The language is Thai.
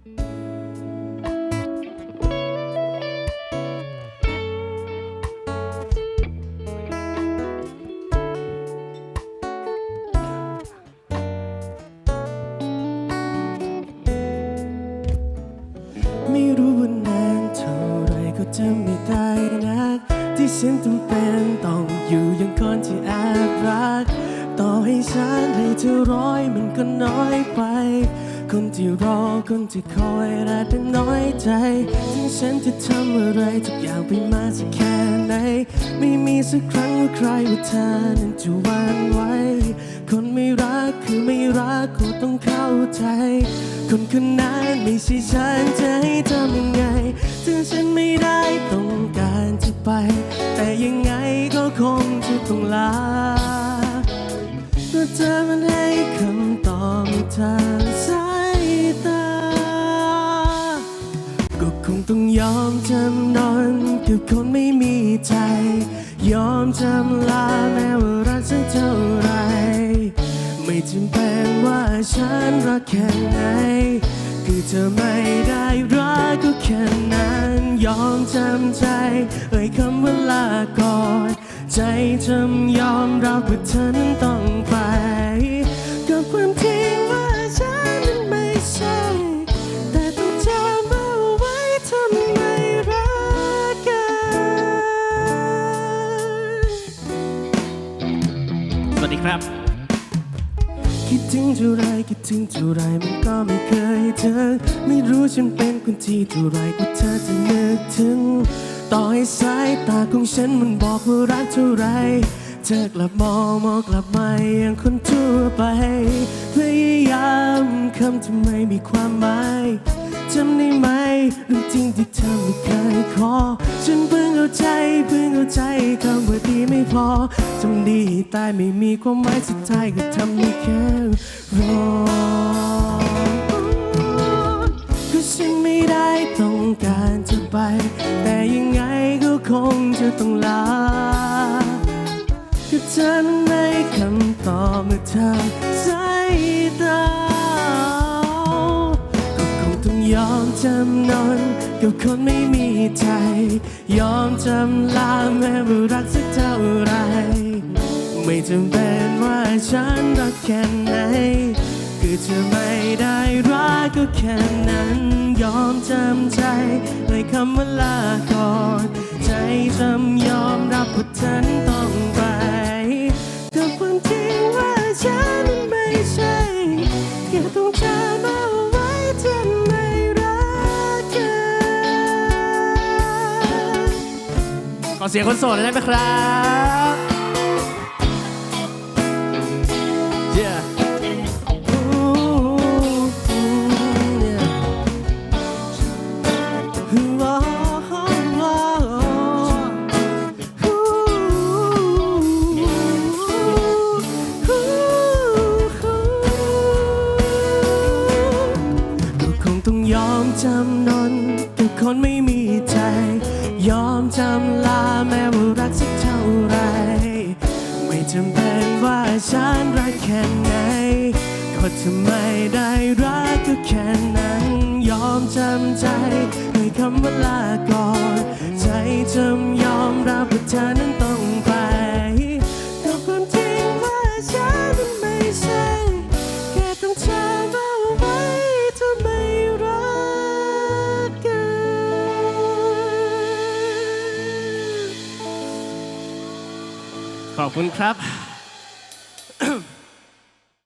ไม่รู้ว่านานเท่าไรก็จะไม่ได้นัก ที่ฉันจำเป็นต้องอยู่อย่างคนที่แอบรัก ต่อให้ฉันให้เธอร้อยมันก็น้อยไป คนที่รอคนที่คอยรักแต่น้อยใจถึงฉันจะทำอะไรทุกอย่างไปมาสักแค่ไหน ไม่มีสักครั้งว่าใครว่าเธอนั้นจะหวันไหวคนไม่รักคือไม่รักก็ต้องเข้าใจ คนคนนั้นไม่ใช่ฉันจะให้ทำยังไง ถึงฉันไม่ได้ต้องการจะไป แต่ยังไงก็คงจะต้องลาเพราะเธอมันให้คำตอบในทางสาย ต้องยอมจำนนกับคนไม่มีใจ ยอมจำลาแม้ว่ารักสักเท่าไร ไม่จำเป็นว่าฉันรักแค่ไหน คือเธอไม่ได้รักก็แค่นั้น ยอมจำใจ เอ่ยคำว่าลาก่อน ใจจำยอมรับว่าเธอนั้นต้อง คิดถึงเท่าไรคิดถึงเท่าไรมันก็ไม่เคยเจอไม่รู้ฉันเป็นคนที่เท่าไรก็เธอจะนึกถึง ต่อให้สายตาของฉันมันบอกว่ารักเท่าไร เธอกลับมองมองกลับมาอย่างคนทั่วไป พยายามคำที่ไมมีความหมายจำได้ไหมเรื่องจริงที่เธอไม่เคยขอ ฉัน เพิ่งเข้าใจเพิ่งเข้าใจคำว่าดีไม่พอจำดีตายไม่มีความหมายสุดท้ายก็ทำได้แค่รอก็ฉันไม่ได้ต้องการจะไป แต่ยังไงก็คงจะต้องลาก็เธอนั้นคำตอบเมื่อเธอสายตา จำนนกับคนไม่มีใจ ยอมจำลาแม้ว่ารักสักเท่าไร ไม่จำเป็นว่าฉันรักแค่ไหน คือเธอไม่ได้รักก็แค่นั้น ยอมจำใจเลยคำว่าลาก่อน ใจจำยอมรับว่าเธอนั้นต เสียงคนโสดหน่อยได้ไหมครับ Yeah. Ooh. ooh, ooh. ก็คงต้องยอมจำนนกับคนไม่มีานรักแค่ไหน ก็จะไม่ได้รักก็แค่นั้น ยอมจำใจด้วยคำว่าลาก่อน ใจจำยอมรับว่าเธอนั้นต้องไปกับความจริงว่าฉันมันไม่ใช่ แค่ต้องจำเอาไว้ทำไม่รักกัน ขอบคุณครับ